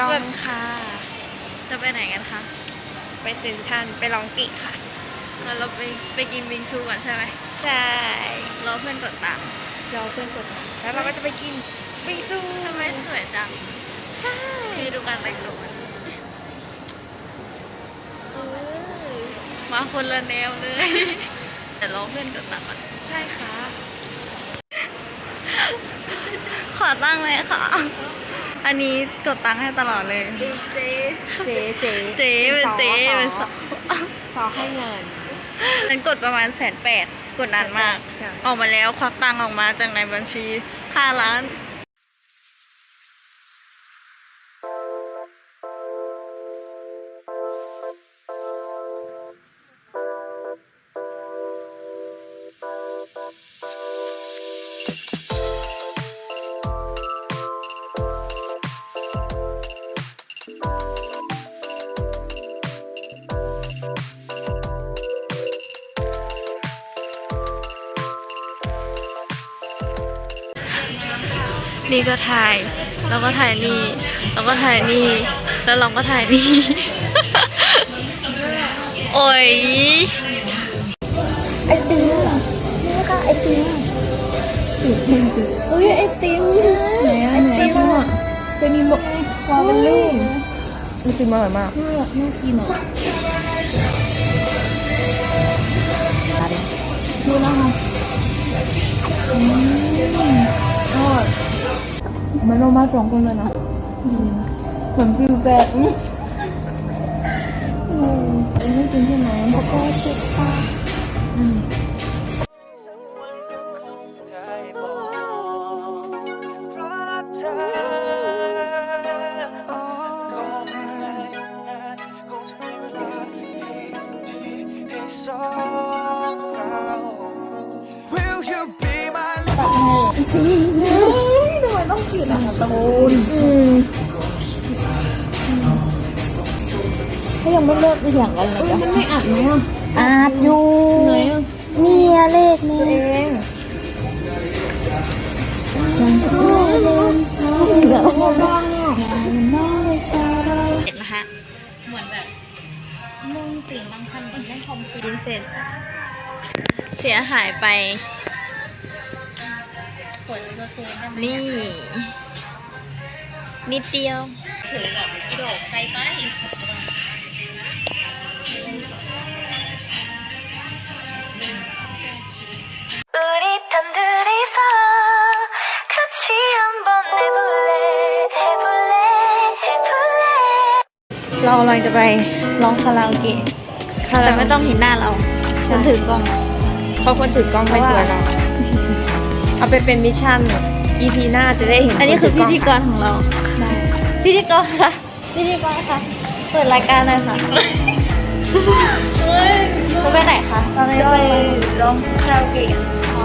ยองค่ะ จะไปไหนกันคะ ไปเซ็นทรันไปลองกิค่ะแล้วเราไปไปกินบิงซูก่อนใช่ไหมใช่รอเพื่อนกดตังค์รอเพื่อนกดแล้วเราก็จะไปกินบิงซูทำไมสวยจังใช่มีดูการแต่งตัวมาคนละแนวเลย แต่รอเพื่อนกดตังค์ก่อนใช่ค่ะ ขอตั้งเลยค่ะ อันนี้กดตังค์ให้ตลอดเลย เจ๊เจ๊เจ๊เจ๊เป็นเจ๊เป็นสซอให้เงินฉันกดประมาณแสนแปดกดนานมากค่ะออกมาแล้วควักตังค์ออกมาจากในบัญชีห้าล้าน นี่ก็ถ่ายแล้วก็ถ่ายนี่แล้วก็ถ่ายนี่ แล้วเราก็ถ่ายนี่ โอ้ย ไอติมนี่ค่ะไอติมสีเทนสีเฮ้ยไอติมไหนอะไหนอะเป็นมีหมดวาวเป็นลูกไอติมอร่อยมากน่าน่ากินอะดูนะคะอืมทอด มันเรามาสองคนเลยนะอืมเหมือนฟิวแบกอืมอืมอันนี้กินที่ไหนแล้วก็ชิคค่ะอืม Will you be my สี เฮ้ยทำไมต้องกินอะตูนเขายังไม่เลิกเถียงกันเลยจ้ะมันไม่อัดไหมอะอัดอยู่ไหนอะเนี่ยเลขนี่เองเล่นช้านองเลยช้าได้เนะฮะเหมือนแบบมุ่งติ่งบางคันเป็นเล่นคอมพิวเสร็จเสียหายไป นี่ นิดเดียวเฉยแบบกิโลไกไปเราลอยจะไปร้องคาราโอเกะแต่ไม่ต้องเห็นหน้าเราฉันถือกล้อง เพราะคนถือกล้องไม่สวยเรา เอาไปเป็นมิชชั่น EP หน้าจะได้เห็นอันนี้คือถืพิกล้งธีกรของเราพิธีกรค่ะพิธีกรค่ะ เปิดรายการเลยค่ะจะไปไหนคะตอนนี้ไปร้องคาราโอเกะอ๋อ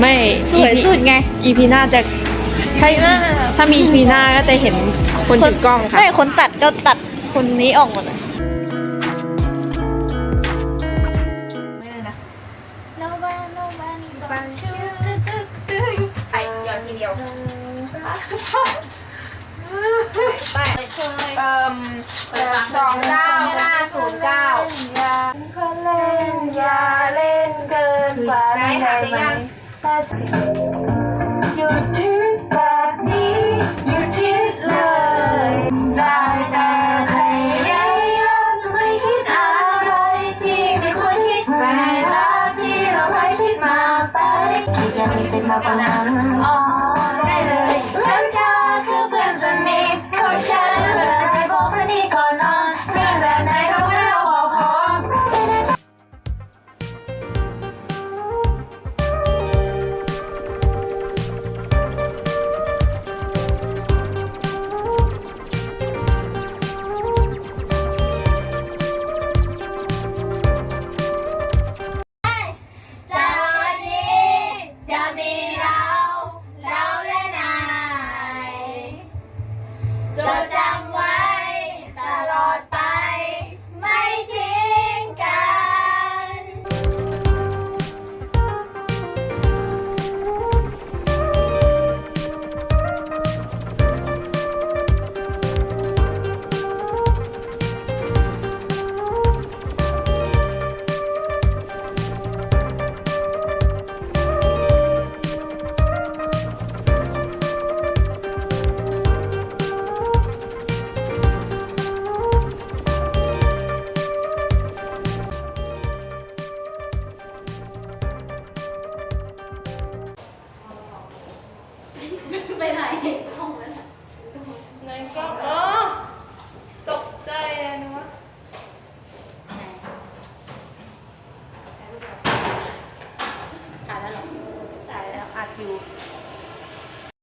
ไม่ สวย EP สุดไง EP หน้าจะถ้าถ้ามี EP หน้าก็จะเห็นคนถือกล้องค่ะไม่คนตัดก็ตัดคนนี้ออกหมดเลย สองเก้าห้าศูนย์เก้าอย่าเล่นอย่าเล่นเกินไปได้ไหมหยุดคิดแบบนี้หยุดคิดเลย ได้แต่พยายามจะไม่คิดอะไรที่ไม่ควรคิดเวลาที่เราใกล้ชิดมากไปคิดยังมีสิทธิ์มากกว่านั้นอ๋อไไปไหน